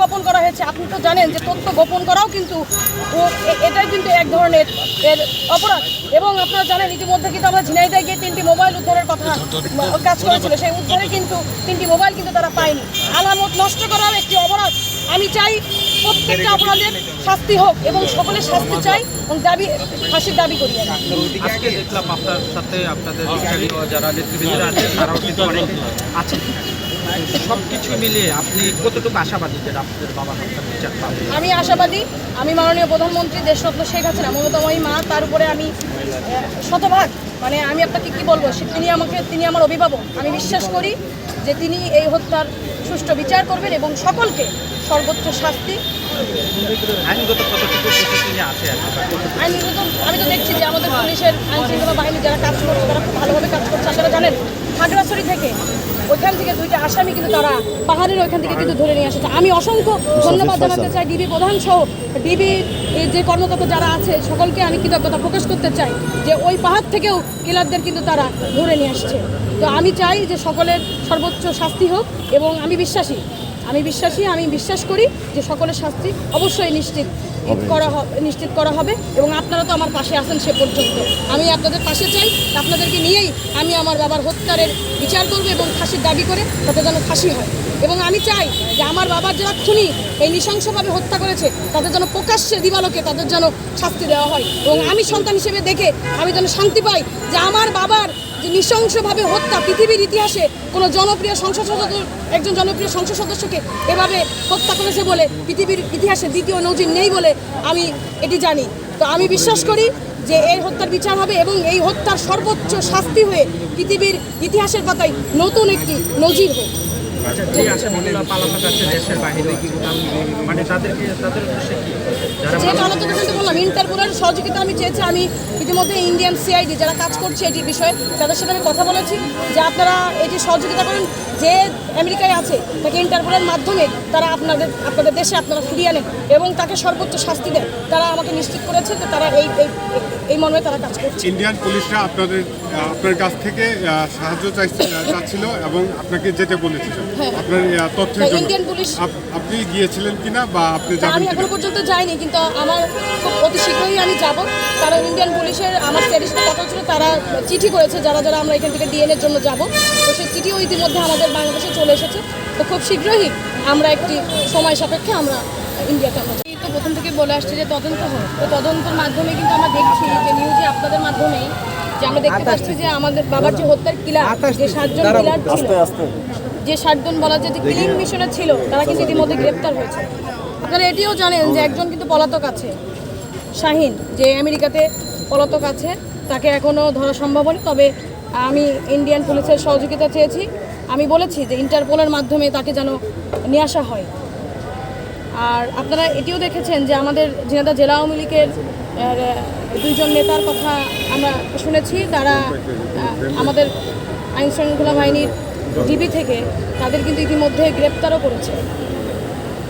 গোপন করা হয়েছে। আপনি তো জানেন যে তথ্য গোপন করাও কিন্তু এটাই কিন্তু এক ধরনের এর অপরাধ। এবং আপনারা জানেন ইতিমধ্যে কিন্তু আমরা ঝিনাইদায় গিয়ে তিনটি মোবাইল উদ্ধারের কথা কাজ করেছিল। সেই উদ্ধারে কিন্তু তিনটি মোবাইল কিন্তু তারা পায়নি। আলামত নষ্ট করার একটি অপরাধ। আমি চাই প্রত্যেকটা অপরাধের শাস্তি হোক এবং সকলের শাস্তি চাই এবং দাবি ফাঁসির দাবি করি আজকে দেখলাম আপনার সাথে আপনাদের যারা নেতৃবৃন্দরা আছেন তারাও কিন্তু অনেক আছেন সব কিছু মিলিয়ে আপনি কতটুকু আশাবাদী যে আপনাদের বাবা হত্যার বিচার পাবে? আমি আশাবাদী আমি মাননীয় প্রধানমন্ত্রী দেশরত্ন শেখ হাসিনা মমতাময়ী মা তার উপরে আমি শতভাগ মানে আমি আপনাকে কি বলব তিনি আমাকে তিনি আমার অভিভাবক। আমি বিশ্বাস করি যে তিনি এই হত্যার সুষ্ঠু বিচার করবেন এবং সকলকে সর্বোচ্চ শাস্তি। আইনগত আমি তো দেখছি যে আমাদের পুলিশের আইন শৃঙ্খলা বাহিনী যারা কাজ করছে তারা খুব ভালোভাবে কাজ করছে আপনারা জানেন খাগড়াছড়ি থেকে ওইখান থেকে দুইটা আসামি কিন্তু তারা পাহাড়ের ওইখান থেকে কিন্তু ধরে নিয়ে এসেছে। আমি অসংখ্য ধন্যবাদ জানাতে চাই ডিবি প্রধান সহ ডিবি যে কর্মকর্তা যারা আছে সকলকে আমি কৃতজ্ঞতা প্রকাশ করতে চাই যে ওই পাহাড় থেকেও কিলারদের কিন্তু তারা ধরে নিয়ে আসছে। তো আমি চাই যে সকলের সর্বোচ্চ শাস্তি হোক এবং আমি বিশ্বাসী আমি বিশ্বাসী আমি বিশ্বাস করি যে সকলের শাস্তি অবশ্যই নিশ্চিত করা নিশ্চিত। করা হবে এবং আপনারা তো আমার পাশে আছেন সে পর্যন্ত। আমি আপনাদের পাশে চাই আপনাদেরকে নিয়েই আমি আমার বাবার হত্যারের বিচার করব এবং ফাঁসির দাবি করে তাতে যেন ফাঁসি হয়। এবং আমি চাই যে আমার বাবার যারা খুনি এই নৃশংসভাবে হত্যা করেছে তাদের যেন প্রকাশ্যে দিবালোকে তাদের যেন শাস্তি দেওয়া হয়। এবং আমি সন্তান হিসেবে দেখে আমি যেন শান্তি পাই যে আমার বাবার যে নৃশংসভাবে হত্যা পৃথিবীর ইতিহাসে কোনো জনপ্রিয় সংসদ সদস্য একজন জনপ্রিয় সংসদ সদস্যকে এভাবে হত্যা করেছে বলে পৃথিবীর ইতিহাসে দ্বিতীয় নজির নেই বলে আমি এটি জানি। তো আমি বিশ্বাস করি যে এই হত্যার বিচার হবে এবং এই হত্যার সর্বোচ্চ শাস্তি হয়ে পৃথিবীর ইতিহাসের পাতায় নতুন একটি নজির হোক। আচ্ছা যে আসামিগুলো পালাতে যাচ্ছে দেশের বাইরে? মানে তাদেরকে তাদের উদ্দেশ্যে কি? বললাম ইন্টারপোলের সহযোগিতা আমি চেয়েছি। আমি ইতিমধ্যে ইন্ডিয়ান সিআইডি যারা কাজ করছে এটি বিষয়ে তাদের সাথে আমি কথা বলেছি। যে আপনারা এটি সহযোগিতা করেন যে আমেরিকায় আছে তাকে ইন্টারপোলের মাধ্যমে তারা আপনাদের আপনাদের দেশে আপনারা ফিরিয়ে আনেন এবং তাকে সর্বোচ্চ শাস্তি দেন। তারা আমাকে নিশ্চিত করেছে যে তারা এই এই এই মর্মে তারা কাজ করছে। ইন্ডিয়ান পুলিশরা আপনাদের আপনার কাছ থেকে সাহায্য চাইছে- আহ, চাচ্ছিল এবং আপনাকে যেতে বলেছিল। আপনার তথ্যের হ্যাঁ, জন্য। ইন্ডিয়ান পুলিশ- আপ- আপনি গিয়েছিলেন কিনা বা আপনি যাবেন আমি এখনও পর্যন্ত যাইনি কিন্তু আমার খুব অতি শীঘ্রই আমি যাব। কারণ ইন্ডিয়ান পুলিশের আমার স্যারের সাথে কথা ছিল তারা চিঠি করেছে যারা যারা আমরা এখান থেকে ডিএনএর জন্য যাব। তো সেই চিঠিও ইতিমধ্যে আমাদের বাংলাদেশে চলে এসেছে। তো খুব শীঘ্রই আমরা একটি সময় সাপেক্ষে আমরা ইন্ডিয়াতে আমরা তো প্রথম থেকে বলে আসছি যে তদন্ত হোক। তো তদন্তের মাধ্যমে কিন্তু আমরা দেখছি যে নিউজে আপনাদের মাধ্যমেই যে আমরা দেখতে পাচ্ছি যে আমাদের বাবার যে হত্যার কিলার যে সাতজন কিলার ছিল। যে ষাটজন বলা যে কিলিং মিশনে ছিল, তারা কিন্তু ইতিমধ্যে গ্রেপ্তার হয়েছে। আপনারা এটিও জানেন যে একজন কিন্তু পলাতক আছে, শাহিন, যে আমেরিকাতে পলাতক আছে, তাকে এখনও ধরা সম্ভব হয়নি, তবে আমি ইন্ডিয়ান পুলিশের সহযোগিতা চেয়েছি। আমি বলেছি যে ইন্টারপোলের মাধ্যমে তাকে যেন নিয়ে আসা হয়। আর আপনারা এটিও দেখেছেন যে আমাদের ঝিনাদা জেলা আওয়ামী লীগের দুইজন নেতার কথা আমরা শুনেছি। তারা আমাদের আইন শৃঙ্খলা বাহিনীর ডিবি থেকে তাদের কিন্তু ইতিমধ্যে গ্রেপ্তারও করেছে।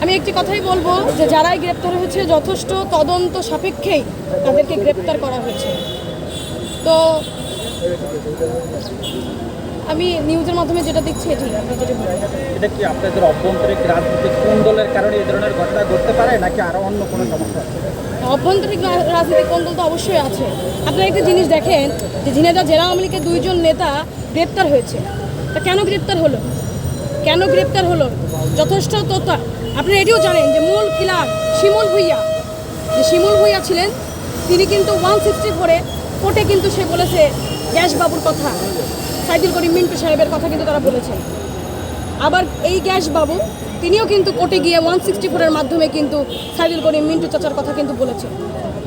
আমি একটি কথাই বলব যে যারাই গ্রেপ্তার হয়েছে যথেষ্ট তদন্ত সাপেক্ষেই তাদেরকে গ্রেপ্তার করা হয়েছে। তো আমি নিউজের মাধ্যমে যেটা দেখছি এটি এটা কি আপনাদের অভ্যন্তরিক কারণে এই ধরনের ঘটনা ঘটতে পারে নাকি আরও অন্য কোনো সমস্যা আছে? অভ্যন্তরীণ রা- রাজনৈতিক কোন্দল তো অবশ্যই আছে। আপনারা একটা জিনিস দেখেন যে ঝিনেদা জেলা আওয়ামী লীগের দুইজন নেতা গ্রেপ্তার হয়েছে। তা কেন গ্রেপ্তার হলো? কেন গ্রেপ্তার হলো? যথেষ্ট তথ্য। আপনারা এটিও জানেন যে মূল কিলার শিমুল ভুইয়া, যে শিমুল ভুইয়া ছিলেন, তিনি কিন্তু ওয়ান সিক্সটি ফোরে কোর্টে কিন্তু সে বলেছে গ্যাস বাবুর কথা। সাইদুল করিম মিন্টু সাহেবের কথা কিন্তু তারা বলেছেন। আবার এই গ্যাস বাবু তিনিও কিন্তু কোর্টে গিয়ে ওয়ান সিক্সটি ফোরের মাধ্যমে কিন্তু সাইদুল করিম মিন্টু চাচার কথা কিন্তু বলেছে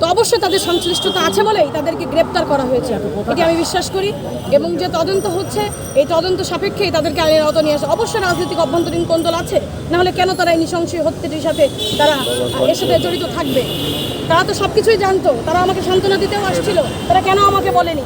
তো অবশ্যই তাদের সংশ্লিষ্টতা আছে বলেই তাদেরকে গ্রেপ্তার করা হয়েছে। এটি আমি বিশ্বাস করি এবং যে তদন্ত হচ্ছে, এই তদন্ত সাপেক্ষেই তাদেরকে আইনের আওতা নিয়ে আসে। অবশ্যই রাজনৈতিক অভ্যন্তরীণ কোন্দল আছে, নাহলে কেন তারা এই নিঃসংশয় হত্যাটির সাথে তারা এর সাথে জড়িত থাকবে? তারা তো সব কিছুই জানতো, তারা আমাকে সান্ত্বনা দিতেও আসছিল, তারা কেন আমাকে বলেনি?